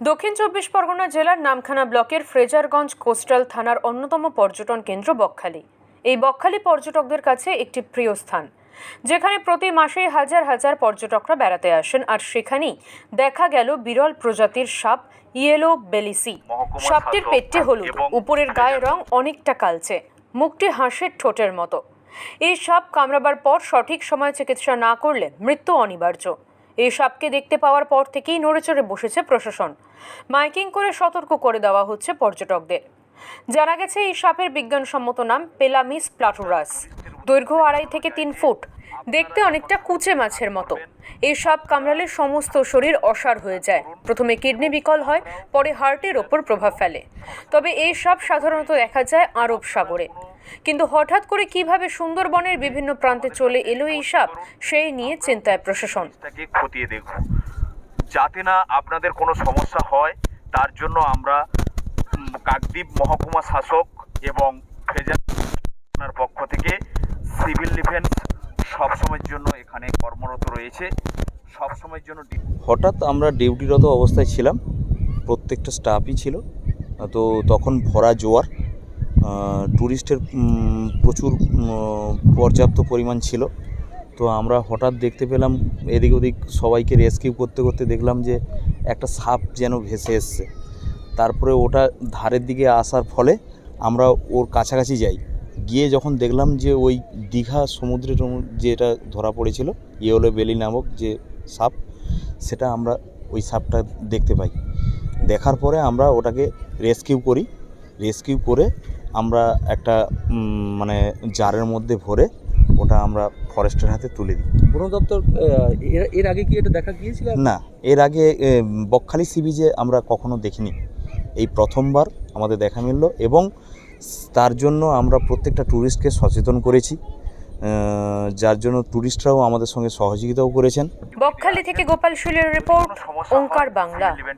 দক্ষিণ চব্বিশ পরগনা জেলার নামখানা ব্লকের ফ্রেজারগঞ্জ কোস্টাল থানার অন্যতম পর্যটন কেন্দ্র বকখালি। এই বকখালি পর্যটকদের কাছে একটি প্রিয় স্থান যেখানে প্রতি মাসেই হাজার হাজার পর্যটকরা বেড়াতে আসেন আর সেখানেই দেখা গেল বিরল প্রজাতির সাপ ইয়েলো বেলিসি সাপটির পেটটি হলুদ উপরের গায়ের রং অনেকটা কালচে মুখটি হাঁসের ঠোঁটের মতো। এই সাপ কামড়াবার পর সঠিক সময় চিকিৎসা না করলে মৃত্যু অনিবার্য। এই সাপকে দেখতে পাওয়ার পর থেকেই নড়েচড়ে বসেছে প্রশাসন। মাইকিং করে সতর্ক করে দেওয়া হচ্ছে পর্যটকদের। জানা গেছে, এই সাপের বিজ্ঞানসম্মত নাম পেলামিস প্লাটোরাস। দৈর্ঘ্য আড়াই থেকে তিন ফুট। দেখতে অনেকটা কুচে মাছের মতো। এই সাপ কামড়ালে সমস্ত শরীর অসার হয়ে যায়। প্রথমে কিডনি বিকল হয়, পরে হার্টের ওপর প্রভাব ফেলে। তবে এই সাপ সাধারণত দেখা যায় আরব সাগরে। কিন্তু হঠাৎ করে কীভাবে সুন্দরবনের বিভিন্ন প্রান্তে চলে এলো এই সাপ সেই নিয়ে চিন্তায় প্রশাসন। খতিয়ে দেখব। যাতে না আপনাদের কোনো সমস্যা হয় তার জন্য আমরা কাকদ্বীপ মহকুমা শাসক এবং ফেজার পক্ষ থেকে সিভিল ডিফেন্স সবসময়ের জন্য এখানে কর্মরত রয়েছে। সবসময়ের জন্য হঠাৎ আমরা ডিউটিরত অবস্থায় ছিলাম। প্রত্যেকটা স্টাফই ছিল। তো তখন ভরা জোয়ার। ট্যুরিস্টের উম, প্রচুর পর্যাপ্ত পরিমাণ ছিল। তো আমরা হঠাৎ দেখতে পেলাম এদিক ওদিক সবাইকে রেস্কিউ করতে করতে দেখলাম যে একটা সাপ যেন ভেসে এসছে। তারপরে ওটা ধারের দিকে আসার ফলে আমরা ওর কাছাকাছি যাই। গিয়ে যখন দেখলাম যে ওই দীঘা সমুদ্রে টমু- যেটা ধরা পড়েছিল ইয়েলো বেলি নামক যে সাপ সেটা আমরা ওই সাপটা দেখতে পাই। দেখার পরে আমরা ওটাকে রেস্কিউ করি। রেস্কিউ করে আমরা একটা মানে জারের মধ্যে ভরে ওটা আমরা ফরেস্টের হাতে তুলে দিই। বন দপ্তর এর এর আগে কি এটা দেখা গিয়েছিল? না এর আগে বকখালি সি বিচে আমরা কখনো দেখিনি। এই প্রথমবার আমাদের দেখা মিলল এবং তার জন্য আমরা প্রত্যেকটা ট্যুরিস্টকে সচেতন করেছি যার জন্য ট্যুরিস্টরাও আমাদের সঙ্গে সহযোগিতাও করেছেন। বকখালি থেকে গোপাল শুলের রিপোর্ট ওঙ্কার বাংলা।